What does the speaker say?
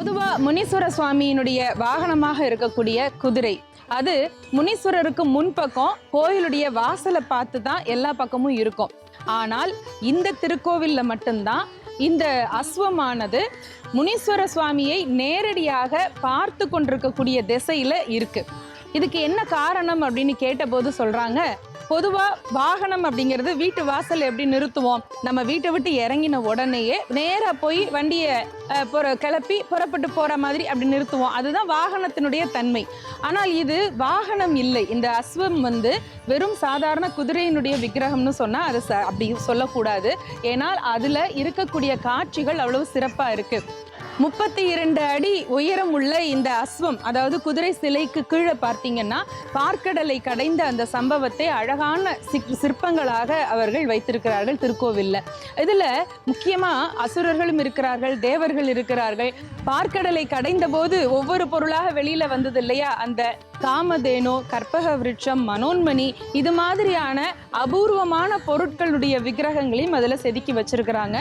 பொதுவாக முனீஸ்வர சுவாமியினுடைய வாகனமாக இருக்கக்கூடிய குதிரை. அது முனீஸ்வரருக்கு முன்பக்கம் கோயிலுடைய வாசலை பார்த்து தான் எல்லா பக்கமும் இருக்கும். ஆனால் இந்த திருக்கோவிலில் மட்டும்தான் இந்த அஸ்வமானது முனீஸ்வர சுவாமியை நேரடியாக பார்த்து கொண்டிருக்கக்கூடிய திசையில் இருக்குது இதுக்கு என்ன காரணம் அப்படின்னு கேட்டபோது சொல்கிறாங்க பொதுவாக வாகனம் அப்படிங்கிறது வீட்டு வாசல் எப்படி நிறுத்துவோம்? நம்ம வீட்டை விட்டு இறங்கின உடனேயே நேராக போய் வண்டியை புற கிளப்பி புறப்பட்டு போகிற மாதிரி அப்படி நிறுத்துவோம். அதுதான் வாகனத்தினுடைய தன்மை. ஆனால் இது வாகனம் இல்லை. இந்த அஸ்வம் வந்து வெறும் சாதாரண குதிரையினுடைய விக்கிரகம்னு சொன்னால் அது ச- அப்படி சொல்லக்கூடாது. ஏன்னால் அதில் இருக்கக்கூடிய காட்சிகள் அவ்வளவு சிறப்பாக இருக்குது முப்பத்தி இரண்டு அடி உயரம் உள்ள இந்த அஸ்வம் அதாவது குதிரை சிலைக்கு கீழே பார்த்தீங்கன்னா பார்க்கடலை கடைந்த அந்த சம்பவத்தை அழகான சிற்- சிற்பங்களாக அவர்கள் வைத்திருக்கிறார்கள் திருக்கோவிலில். இதில் முக்கியமாக அசுரர்களும் இருக்கிறார்கள் தேவர்கள் இருக்கிறார்கள். பார்க்கடலை கடைந்த போது ஒவ்வொரு பொருளாக வெளியில் வந்தது இல்லையா? அந்த காமதேனு கற்பக விருட்சம் மனோன்மணி இது மாதிரியான அபூர்வமான பொருட்களுடைய விக்கிரகங்களையும் அதில் செதுக்கி வச்சிருக்கிறாங்க.